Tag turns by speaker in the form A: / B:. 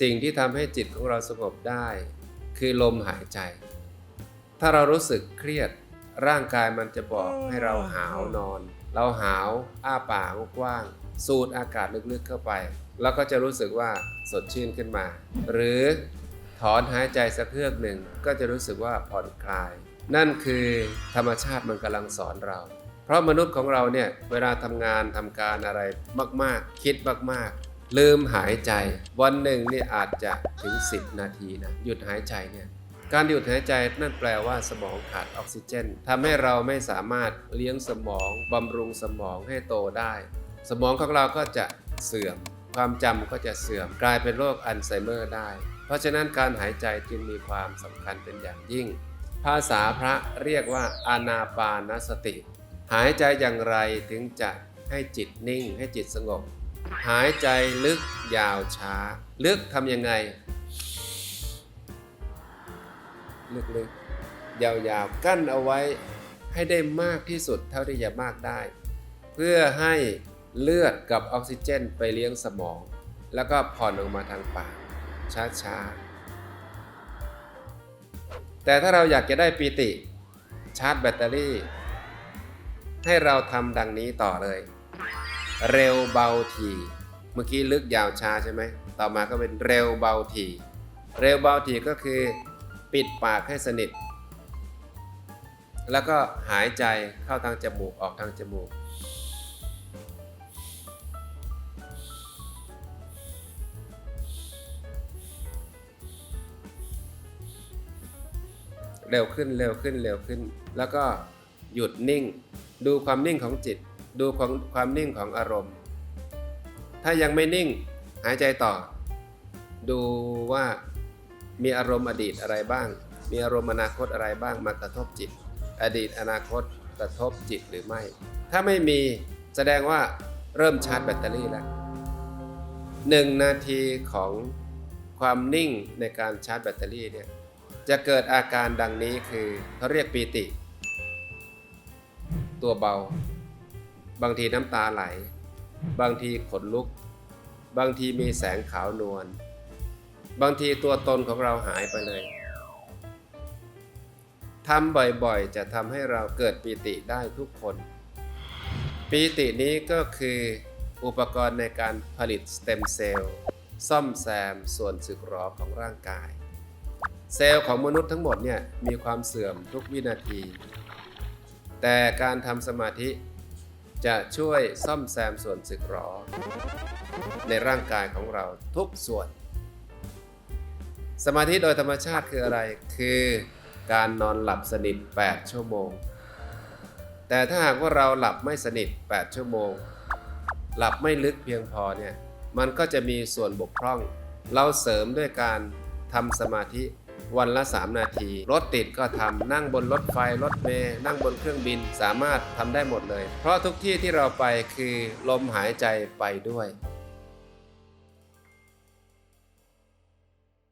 A: สิ่งที่ทำให้จิตของเราสงบได้ คือลมหายใจ ถ้าเรารู้สึกเครียด ร่างกายมันจะบอกให้เราหาวนอน เราหาวอ้าปากกว้าง สูดอากาศลึกๆเข้าไป แล้วก็จะรู้สึกว่าสดชื่นขึ้นมา หรือถอนหายใจสักเฮือกหนึ่งก็จะรู้สึกว่าผ่อนคลาย นั่นคือธรรมชาติมันกำลังสอนเรา เพราะมนุษย์ของเราเนี่ยเวลาทำงานทำการอะไรมาก ๆ คิดมาก ๆ ลืมหายใจ วันหนึ่งนี่อาจจะถึง 10 นาทีนะหยุดหายใจเนี่ยการหยุดหายใจนั่นแปลว่าสมองขาดออกซิเจนทำให้เราไม่สามารถเลี้ยงสมองบำรุงสมองให้โตได้ สมองของเราก็จะเสื่อม ความจำก็จะเสื่อม กลายเป็นโรคอัลไซเมอร์ได้ เพราะฉะนั้นการหายใจจึงมีความสำคัญเป็นอย่างยิ่ง ภาษาพระเรียกว่าอานาปานสติ หายใจอย่างไรถึงจะให้จิตนิ่ง ให้จิตสงบ หายใจลึกยาวช้า ลึกทำยังไง ลึกๆ ยาวๆ กั้นเอาไว้ให้ได้มากที่สุดเท่าที่จะมากได้ เพื่อให้เลือดกับออกซิเจนไปเลี้ยงสมอง แล้วก็ผ่อนออกมาทางปากช้าๆ แต่ถ้าเราอยากจะได้ปีติ ชาร์จแบตเตอรี่ ให้เราทำดังนี้ต่อเลย เร็วเบาทีเมื่อกี้ลึกยาวช้าใช่ไหมต่อมาก็เป็นเร็วเบาทีเร็วเบาทีก็คือ ปิดปากให้สนิท แล้วก็หายใจเข้าทางจมูกออกทางจมูก เร็วขึ้นเร็วขึ้นเร็วขึ้น แล้วก็หยุดนิ่ง ดูความนิ่งของจิต ดูความความนิ่งของอารมณ์ ถ้ายังไม่นิ่งหายใจต่อ ดูว่ามีอารมณ์อดีตอะไรบ้าง มีอารมณ์อนาคตอะไรบ้างมากระทบจิต อดีตอนาคตกระทบจิตหรือไม่ ถ้าไม่มีแสดงว่าเริ่มชาร์จแบตเตอรี่แล้วหนึ่งนาทีของความนิ่งในการชาร์จแบตเตอรี่เนี่ยจะเกิดอาการดังนี้คือเขาเรียกปีติ ตัวเบา บางทีน้ำตาไหล บางทีขนลุก บางทีมีแสงขาวนวล บางทีตัวตนของเราหายไปเลยทำบ่อยๆ จะทำให้เราเกิดปีติได้ทุกคน ปีตินี้ก็คืออุปกรณ์ในการผลิตสเต็มเซลล์ซ่อมแซมส่วนสึกหรอของร่างกาย เซลล์ของมนุษย์ทั้งหมดเนี่ยมีความเสื่อมทุกวินาที แต่การทำสมาธิ จะช่วยซ่อมแซมส่วนสึกหรอ ในร่างกายของเราทุกส่วน สมาธิโดยธรรมชาติคืออะไร คือการนอนหลับสนิท 8 ชั่วโมง แต่ถ้าหากว่าเราหลับไม่สนิท 8 ชั่วโมง หลับไม่ลึกเพียงพอเนี่ย มันก็จะมีส่วนบกพร่อง เราเสริมด้วยการทำสมาธิ วันละ 3 นาที รถติดก็ทำนั่งบนรถไฟรถเมล์นั่งบนเครื่องบินสามารถทำได้หมดเลย เพราะทุกที่ที่เราไปคือลมหายใจไปด้วย